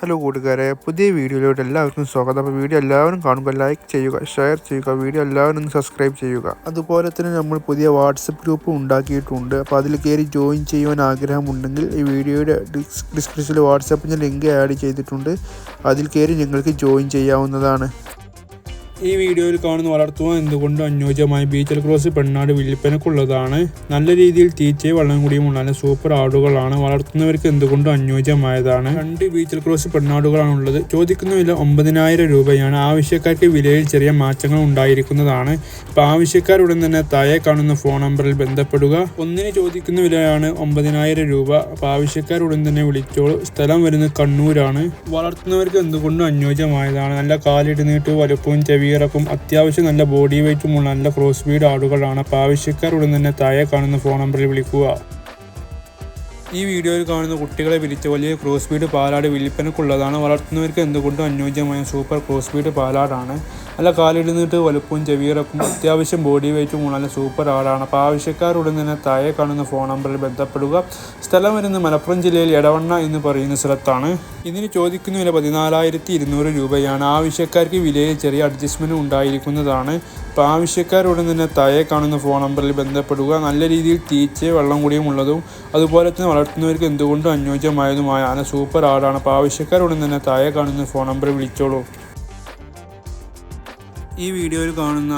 Hello കൂട്ടുകാരെ പുതിയ വീഡിയോയിലോട്ട് എല്ലാവർക്കും സ്വാഗതം. അപ്പോൾ വീഡിയോ എല്ലാവരും കാണുക ലൈക്ക് ചെയ്യുക ഷെയർ ചെയ്യുക വീഡിയോ എല്ലാവരും സബ്സ്ക്രൈബ് ചെയ്യുക. അതുപോലെ തന്നെ നമ്മൾ പുതിയ വാട്സപ്പ് ഗ്രൂപ്പ് ഉണ്ടാക്കിയിട്ടുണ്ട്. അപ്പോൾ അതിൽ കയറി ജോയിൻ ചെയ്യുവാൻ ആഗ്രഹമുണ്ടെങ്കിൽ ഈ വീഡിയോയുടെ ഡിസ് ഡിസ്ക്രിപ്ഷനിൽ വാട്സപ്പിന്റെ ലിങ്ക് ആഡ് ചെയ്തിട്ടുണ്ട്. അതിൽ കയറി നിങ്ങൾക്ക് ജോയിൻ ചെയ്യാവുന്നതാണ്. ഈ വീഡിയോയിൽ കാണുന്ന വളർത്തുവാൻ എന്തുകൊണ്ടും അനുയോജ്യമായ ബീച്ചൽ ക്രോസ് പെണ്ണാട് വില്പനക്കുള്ളതാണ് നല്ല രീതിയിൽ തീറ്റയും വെള്ളം കൂടിയും നല്ല സൂപ്പർ ആടുകളാണ് വളർത്തുന്നവർക്ക് എന്തുകൊണ്ടും അനുയോജ്യമായതാണ്? രണ്ട് ബീച്ചൽ ക്രോസ് പെണ്ണാടുകളാണ് ഉള്ളത് ചോദിക്കുന്ന വില ഒമ്പതിനായിരം രൂപയാണ്. ആവശ്യക്കാർക്ക് വിലയിൽ ചെറിയ മാറ്റങ്ങൾ ഉണ്ടായിരിക്കുന്നതാണ്. അപ്പോൾ ആവശ്യക്കാരുടൻ തന്നെ താഴെ കാണുന്ന ഫോൺ നമ്പറിൽ ബന്ധപ്പെടുക. ഒന്നിന് ചോദിക്കുന്ന വിലയാണ് ഒമ്പതിനായിരം രൂപ. അപ്പോൾ ആവശ്യക്കാരുടൻ തന്നെ വിളിച്ചോളൂ. സ്ഥലം വരുന്നത് കണ്ണൂരാണ്. വളർത്തുന്നവർക്ക് എന്തുകൊണ്ടും അനുയോജ്യമായതാണ്? നല്ല കാലിട്ട് നീട്ടും വലുപ്പവും ചെവിയിറക്കും അത്യാവശ്യം നല്ല ബോഡി വെയ്റ്റുമുള്ള നല്ല ക്രോസ് ബീഡ് ആടുകളാണ്. അപ്പോൾ ആവശ്യക്കാരുടൻ തന്നെ താഴെ കാണുന്ന ഫോൺ നമ്പറിൽ വിളിക്കുക. ഈ വീഡിയോയിൽ കാണുന്ന കുട്ടികളെ വിരിച്ച വലിയ ക്രോസ് ബീഡ് പാലാട് വിൽപ്പനക്കുള്ളതാണ് വളർത്തുന്നവർക്ക് എന്തുകൊണ്ടും അനുയോജ്യമായ സൂപ്പർ ക്രോസ് ബീഡ് പാലാടാണ്. നല്ല കാലിടുന്നിട്ട് വലുപ്പവും ചെവിയിറക്കും അത്യാവശ്യം ബോഡി വെയിറ്റും നല്ല സൂപ്പർ ആടാണ്. അപ്പോൾ ആവശ്യക്കാരുടൻ തന്നെ താഴെ കാണുന്ന ഫോൺ നമ്പറിൽ ബന്ധപ്പെടുക. സ്ഥലം വരുന്ന മലപ്പുറം ജില്ലയിൽ എടവണ്ണ എന്ന് പറയുന്ന സ്ഥലത്താണ്. ഇതിന് ചോദിക്കുന്ന വില പതിനാലായിരത്തി ഇരുന്നൂറ് രൂപയാണ്. ആവശ്യക്കാർക്ക് വിലയിൽ ചെറിയ അഡ്ജസ്റ്റ്മെന്റ് ഉണ്ടായിരിക്കുന്നതാണ്. അപ്പോൾ ആവശ്യക്കാരുടൻ തന്നെ താഴെ കാണുന്ന ഫോൺ നമ്പറിൽ ബന്ധപ്പെടുക. നല്ല രീതിയിൽ തീച്ച് വെള്ളം കൂടിയും ഉള്ളതും അതുപോലെ തന്നെ വളർത്തുന്നവർക്ക് എന്തുകൊണ്ടും അനുയോജ്യമായതുമായ ആന സൂപ്പർ ആടാണ് അപ്പോൾ ആവശ്യക്കാരുടൻ തന്നെ താഴെ കാണുന്ന ഫോൺ നമ്പർ വിളിച്ചോളൂ. ഈ വീഡിയോയിൽ കാണുന്ന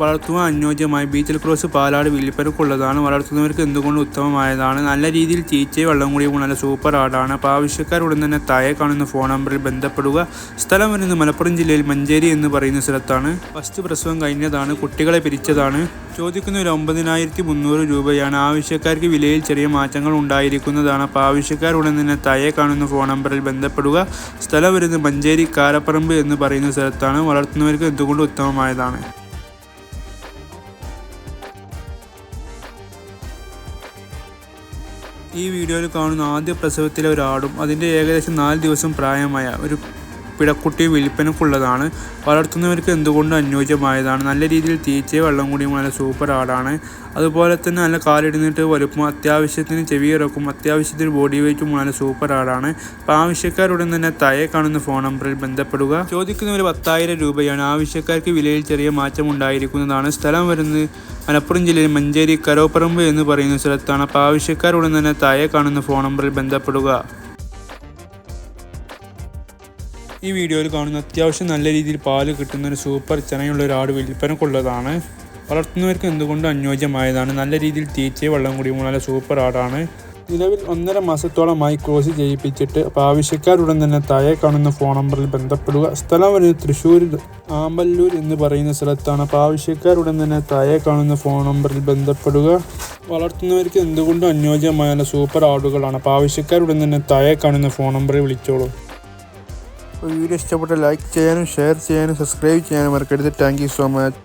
വളർത്തുവാൻ അനുയോജ്യമായ. ബീച്ചൽ ക്രോസ് പാലാട് വില്ലിപ്പരക്കുള്ളതാണ്. വളർത്തുന്നവർക്ക് എന്തുകൊണ്ട് ഉത്തമമായതാണ്? നല്ല രീതിയിൽ തീറ്റയും വെള്ളം കൂടി നല്ല സൂപ്പർ ആടാണ്. അപ്പോൾ ആവശ്യക്കാരുടൻ തന്നെ താഴെ കാണുന്ന ഫോൺ നമ്പറിൽ ബന്ധപ്പെടുക. സ്ഥലം വരുന്നത് മലപ്പുറം ജില്ലയിൽ മഞ്ചേരി എന്ന് പറയുന്ന സ്ഥലത്താണ്. ഫസ്റ്റ് പ്രസവം കഴിഞ്ഞതാണ്. കുട്ടികളെ പിരിച്ചതാണ്. ചോദിക്കുന്ന ഒരു ഒമ്പതിനായിരത്തി മുന്നൂറ് രൂപയാണ്. ആവശ്യക്കാർക്ക് വിലയിൽ ചെറിയ മാറ്റങ്ങൾ ഉണ്ടായിരിക്കുന്നതാണ്. അപ്പോൾ ആവശ്യക്കാരുടൻ തന്നെ താഴെ കാണുന്ന ഫോൺ നമ്പറിൽ ബന്ധപ്പെടുക. സ്ഥലം വരുന്നത് മഞ്ചേരി കാരപ്പറമ്പ് എന്ന് പറയുന്ന സ്ഥലത്താണ്. വളർത്തുന്നവർക്ക് എന്തുകൊണ്ട് ഉത്തമമായതാണ്? ഈ വീഡിയോയിൽ കാണുന്ന ആദ്യ പ്രസവത്തിലെ ഒരാടും അതിന്റെ ഏകദേശം നാല് ദിവസം പ്രായമായ ഒരു പിടക്കുട്ടി വിൽപ്പനക്കുള്ളതാണ് വളർത്തുന്നവർക്ക് എന്തുകൊണ്ടും അനുയോജ്യമായതാണ്? നല്ല രീതിയിൽ തീറ്റയും വെള്ളം കൂടിയും നല്ല സൂപ്പർ ആടാണ് അതുപോലെ തന്നെ നല്ല കാലിടുന്നിട്ട് വലുപ്പം അത്യാവശ്യത്തിന് ചെവി ഇറക്കും അത്യാവശ്യത്തിന് ബോഡി വെയ്റ്റും നല്ല സൂപ്പർ ആടാണ് അപ്പോൾ ആവശ്യക്കാരുടൻ തന്നെ തയെ കാണുന്ന ഫോൺ നമ്പറിൽ ബന്ധപ്പെടുക. ചോദിക്കുന്ന പത്തായിരം രൂപയാണ്. ആവശ്യക്കാർക്ക് വിലയിൽ ചെറിയ മാറ്റം ഉണ്ടായിരിക്കുന്നതാണ്. സ്ഥലം വരുന്നത് മലപ്പുറം ജില്ലയിൽ മഞ്ചേരി കരോപ്പറമ്പ് എന്ന് പറയുന്ന സ്ഥലത്താണ്. അപ്പോൾ ആവശ്യക്കാരുടൻ തന്നെ താഴെ കാണുന്ന ഫോൺ നമ്പറിൽ ബന്ധപ്പെടുക. ഈ വീഡിയോയിൽ കാണുന്ന അത്യാവശ്യം നല്ല രീതിയിൽ പാൽ കിട്ടുന്ന ഒരു സൂപ്പർ ചെനയുള്ള ഒരു ആട് വിൽപ്പനക്കുള്ളതാണ്. വളർത്തുന്നവർക്ക് എന്തുകൊണ്ടും അനുയോജ്യമായതാണ്? നല്ല രീതിയിൽ തീറ്റയും വെള്ളം കൂടിയും നല്ല സൂപ്പർ ആടാണ്. നിലവിൽ ഒന്നര മാസത്തോളമായി ക്രോസ് ചെയ്യിപ്പിച്ചിട്ട് അപ്പോൾ ആവശ്യക്കാരുടൻ തന്നെ താഴെ കാണുന്ന ഫോൺ നമ്പറിൽ ബന്ധപ്പെടുക. സ്ഥലം വരുന്നത് തൃശ്ശൂർ ആമ്പല്ലൂർ എന്ന് പറയുന്ന സ്ഥലത്താണ്. അപ്പോൾ ആവശ്യക്കാരുടൻ തന്നെ താഴെ കാണുന്ന ഫോൺ നമ്പറിൽ ബന്ധപ്പെടുക. വളർത്തുന്നവർക്ക് എന്തുകൊണ്ടും അനുയോജ്യമായ സൂപ്പർ ആടുകളാണ്? അപ്പോൾ ആവശ്യക്കാരുടൻ തന്നെ താഴെ കാണുന്ന ഫോൺ നമ്പറിൽ വിളിച്ചോളൂ. വീഡിയോ ഇഷ്ടപ്പെട്ട ലൈക്ക് ചെയ്യാനും ഷെയർ ചെയ്യാനും സബ്സ്ക്രൈബ് ചെയ്യാനും മറക്കരുത്. Thank you so much